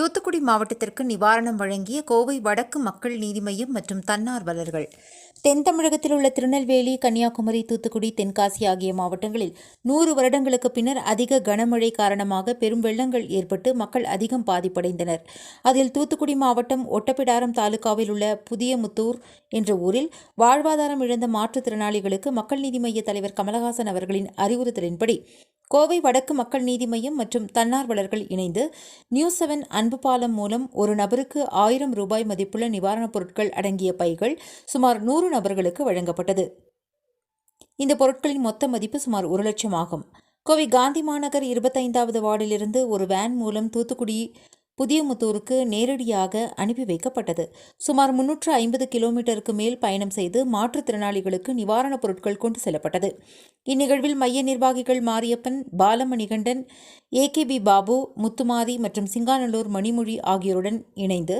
தூத்துக்குடி மாவட்டத்திற்கு நிவாரணம் வழங்கிய கோவை வடக்கு மக்கள் நீதிமய்யம் மற்றும் தன்னார்வலர்கள் தென் தமிழகத்தில் உள்ள திருநெல்வேலி கன்னியாகுமரி தூத்துக்குடி தென்காசி ஆகிய மாவட்டங்களில் நூறு வருடங்களுக்கு பின்னர் அதிக கனமழை காரணமாக பெரும் வெள்ளங்கள் ஏற்பட்டு மக்கள் அதிகம் பாதிப்படைந்தனர். அதில் தூத்துக்குடி மாவட்டம் ஒட்டப்பிடாரம் தாலுகாவில் உள்ள புதிய முத்தூர் என்ற ஊரில் வாழ்வாதாரம் இழந்த மாற்றுத்திறனாளிகளுக்கு மக்கள் நீதி மைய தலைவர் கமலஹாசன் அவர்களின் அறிவுறுத்தலின்படி கோவை வடக்கு மக்கள் நீதி மய்யம் மற்றும் தன்னார்வலர்கள் இணைந்து நியூ செவன் அன்பு பாலம் மூலம் ஒரு நபருக்கு ஆயிரம் ரூபாய் மதிப்புள்ள நிவாரணப் பொருட்கள் அடங்கிய பைகள் சுமார் நூறு நபர்களுக்கு வழங்கப்பட்டது. இந்த பொருட்களின் மொத்த மதிப்பு சுமார் ஒரு லட்சம் ஆகும். கோவை காந்தி மாநகர் இருபத்தைந்தாவது வார்டிலிருந்து ஒரு வேன் மூலம் தூத்துக்குடி புதியமுத்தூருக்கு நேரடியாக அனுப்பி வைக்கப்பட்டது. சுமார் முன்னூற்று ஐம்பது கிலோமீட்டருக்கு மேல் பயணம் செய்து மாற்றுத்திறனாளிகளுக்கு நிவாரணப் பொருட்கள் கொண்டு செல்லப்பட்டது. இந்நிகழ்வில் மைய நிர்வாகிகள் மாரியப்பன் பாலமணிகண்டன் ஏகேபி பாபு முத்துமாரி மற்றும் சிங்காநல்லூர் மணிமொழி ஆகியோருடன் இணைந்து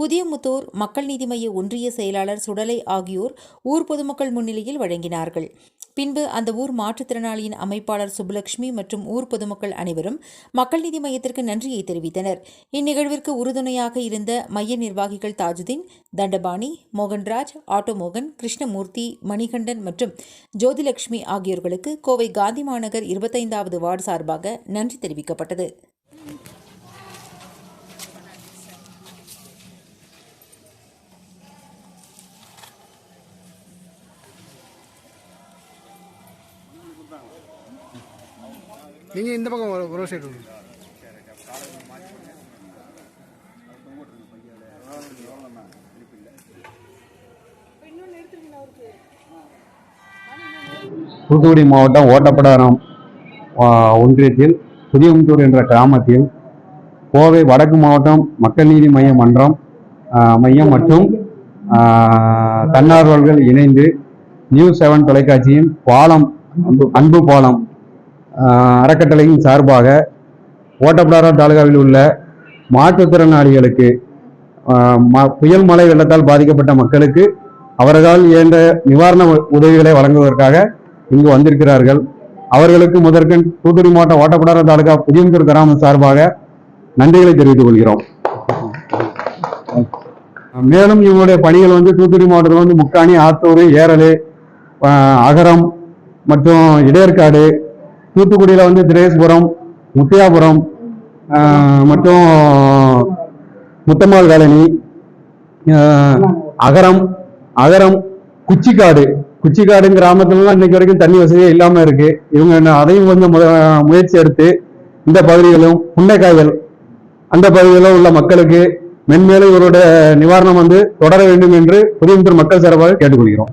புதியமுத்தூர் மக்கள் நீதி மைய ஒன்றிய செயலாளர் சுடலை ஆகியோர் ஊர் பொதுமக்கள் முன்னிலையில் வழங்கினார்கள். பின்பு அந்த ஊர் மாற்றுத்திறனாளியின் அமைப்பாளர் சுப்புலட்சுமி மற்றும் ஊர் பொதுமக்கள் அனைவரும் மக்கள் நீதி மையத்திற்கு நன்றியை தெரிவித்தனர். இந்நிகழ்விற்கு உறுதுணையாக இருந்த மைய நிர்வாகிகள் தாஜுதீன் தண்டபாணி மோகன்ராஜ் ஆட்டோமோகன் கிருஷ்ணமூர்த்தி மணிகண்டன் மற்றும் ஜோதிலட்சுமி ஆகியோர்களுக்கு கோவை காந்தி மாநகர் இருபத்தைந்தாவது வார்டு சார்பாக நன்றி தெரிவிக்கப்பட்டது. நீங்கள் இந்த பக்கம் ஒரு- சைடு விடுங்க. தூத்துக்குடி மாவட்டம் ஓட்டப்படாரம் ஒன்றியத்தில் புதியமுத்தூர் என்ற கிராமத்தில் கோவை வடக்கு மாவட்டம் மக்கள் நீதி மைய மன்றம் மையம் மற்றும் தன்னார்வலர்கள் இணைந்து நியூஸ் செவன் தொலைக்காட்சியின் பாலம் அன்பு அன்பு பாலம் அறக்கட்டளையின் சார்பாக ஓட்டப்பிடாரம் தாலுகாவில் உள்ள மாற்றுத்திறனாளிகளுக்கு ம- புயல் மழை வெள்ளத்தால் பாதிக்கப்பட்ட மக்களுக்கு அவர்களால் இயன்ற நிவாரண உதவிகளை வழங்குவதற்காக இங்கு வந்திருக்கிறார்கள். அவர்களுக்கு முதற்கண் தூத்துக்குடி மாவட்டம் ஓட்டப்படார தாலுகா புதியமுத்தூர் கிராமம் சார்பாக நன்றிகளை தெரிவித்துக் கொள்கிறோம். மேலும் இவங்களுடைய பணிகள் வந்து தூத்துக்குடி மாவட்டத்தில் வந்து முக்காணி ஆத்தூர் ஏரல் அகரம் மற்றும் இடையர்காடு தூத்துக்குடியில் வந்து திரேஸ்புரம் முத்தியாபுரம் மற்றும் முத்தம்மாள் காலனி அகரம் அகரம் குச்சிக்காடு. குச்சிக்காடு கிராமத்துலலாம் இன்னைக்கு வரைக்கும் தண்ணி வசதியே இல்லாமல் இருக்கு. இவங்க அதையும் கொஞ்சம் முத- முயற்சி எடுத்து இந்த பகுதிகளும் புன்னைக்காயல் அந்த பகுதிகளில் உள்ள மக்களுக்கு மென்மேலும் இவருடைய நிவாரணம் வந்து தொடர வேண்டும் என்று புதிய மக்கள் சார்பாக கேட்டுக்கொள்கிறோம்.